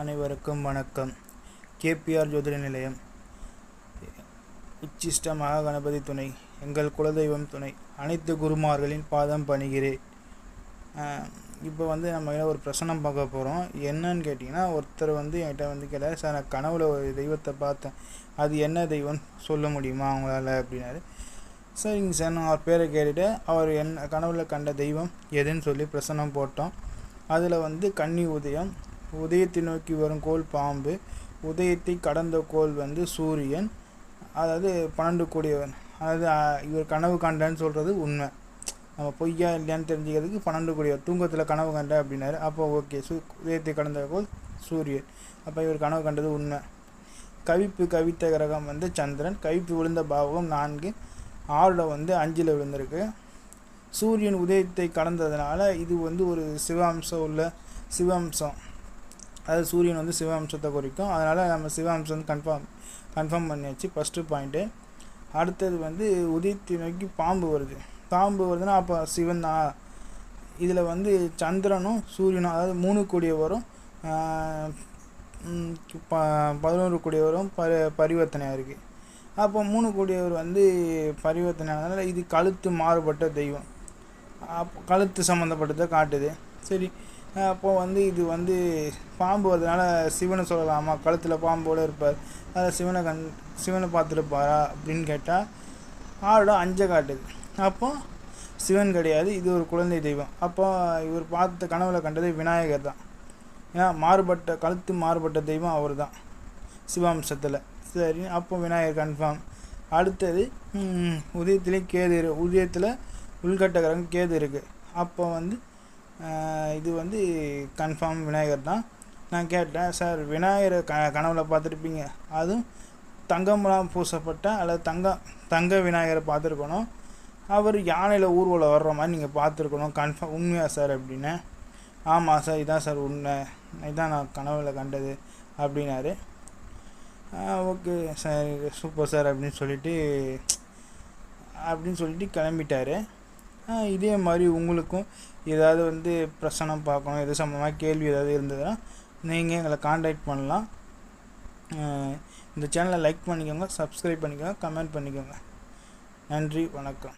அனைவருக்கும் வணக்கம். கேபிஆர் ஜோதிட நிலையம். உச்சிஷ்ட மகா கணபதி துணை எங்கள் குலதெய்வம் துணை அனைத்து குருமார்களின் பாதம் பணிகிறேன் இப்போ வந்து நம்ம என்ன ஒரு பிரசனம் பார்க்க போகிறோம் என்னன்னு கேட்டிங்கன்னா ஒருத்தர் வந்து என்கிட்ட வந்து கேட்டார் சார் நான் கனவுல ஒரு தெய்வத்தை பார்த்தேன். அது என்ன தெய்வம் சொல்ல முடியுமா அவங்களால அப்படின்னாரு. சரிங்க சார் நான் அவர் பேரை கேட்டுட்டு அவர் என்ன கனவுல கண்ட தெய்வம் எதுன்னு சொல்லி பிரசனம் போட்டோம். அதில் வந்து கன்னி உதயம் உதயத்தை நோக்கி வரும் கோல் பாம்பு உதயத்தை கடந்த கோல் வந்து சூரியன் அதாவது பன்னெண்டு கோடியவன். அதாவது இவர் கனவு கண்டன்னு சொல்கிறது உண்மை. நம்ம பொய்யா இல்லையான்னு தெரிஞ்சுக்கிறதுக்கு பன்னெண்டு கூடியவர். தூங்கத்தில் கனவு கண்ட அப்படின்னாரு. அப்போ ஓகே சூ உதயத்தை கடந்த கோல் சூரியன். அப்போ இவர் கனவு கண்டது உண்மை. கவிப்பு கவித்த கிரகம் வந்து சந்திரன். கவிப்பு விழுந்த பாவகம் நான்கு. ஆறில் வந்து அஞ்சில் விழுந்திருக்கு. சூரியன் உதயத்தை கடந்ததுனால இது வந்து ஒரு சிவாம்சம் உள்ள சிவாம்சம். அதாவது சூரியன் வந்து சிவாம்சத்தை குறிக்கும். அதனால் நம்ம சிவாம்சம் வந்து கன்ஃபார்ம் கன்ஃபார்ம் பண்ணியாச்சு ஃபஸ்ட்டு பாயிண்ட்டு அடுத்தது வந்து உதயத்தை நோக்கி பாம்பு வருது. பாம்பு வருதுன்னா அப்போ சிவன் தான். இதில் வந்து சந்திரனும் சூரியனும் அதாவது மூணு கூடியவரும் வரும். ம், ப பதினோரு கூடியவரும் பரி பரிவர்த்தனையாக இருக்குது அப்போ மூணு கூடியவர் வந்து பரிவர்த்தனை அதனால் இது கழுத்து மாறுபட்ட தெய்வம். அப்போ கழுத்து சம்மந்தப்பட்டதை காட்டுது. சரி அப்போ வந்து இது வந்து பாம்பு வரதுனால சிவனை சொல்லலாமா? கழுத்தில் பாம்போடு இருப்பார். அதில் சிவனை கண் சிவனை பார்த்துருப்பாரா அப்படின்னு கேட்டால் ஆடோட அஞ்சை காட்டுது. அப்போ சிவன் கிடையாது இது ஒரு குழந்தை தெய்வம். அப்போ இவர் பார்த்த கனவுல கண்டது விநாயகர் தான். ஏன்னா மாறுபட்ட கழுத்து மாறுபட்ட தெய்வம் அவர் தான் சிவாம்சத்தில். சரி அப்போ விநாயகர் கன்ஃபார்ம் அடுத்தது உதயத்துலேயும் கேது இரு உதயத்தில் உள்கட்டகரம் கேது இருக்குது அப்போ வந்து இது வந்து கன்ஃபார்ம் விநாயகர் தான். நான் கேட்டேன் சார் விநாயகரை க கனவுல பார்த்துருப்பீங்க. அதுவும் தங்கம்லாம் பூசப்பட்ட அல்லது தங்க தங்க விநாயகரை பார்த்துருக்கணும். அவர் யானையில் ஊர்வலம் வர்ற மாதிரி நீங்கள் பார்த்துருக்கணும். கன்ஃபார்ம் உண்மையா சார் அப்படின்னு. ஆமாம் சார் இதான் சார் உண்மை. இதான் நான் கனவில் கண்டது அப்படின்னாரு. ஓகே சார் சூப்பர் சார் அப்படின்னு சொல்லிட்டு அப்படின்னு சொல்லிட்டு கிளம்பிட்டாரு. இதே மாதிரி உங்களுக்கும் ஏதாவது வந்து பிரசனம் பார்க்கணும் எது சம்மந்தமாக கேள்வி ஏதாவது இருந்ததுன்னா நீங்கள் எங்களை காண்டாக்ட் பண்ணலாம். இந்த சேனலை லைக் பண்ணிக்கோங்க சப்ஸ்கிரைப் பண்ணிக்கோங்க கமெண்ட் பண்ணிக்கோங்க. நன்றி வணக்கம்.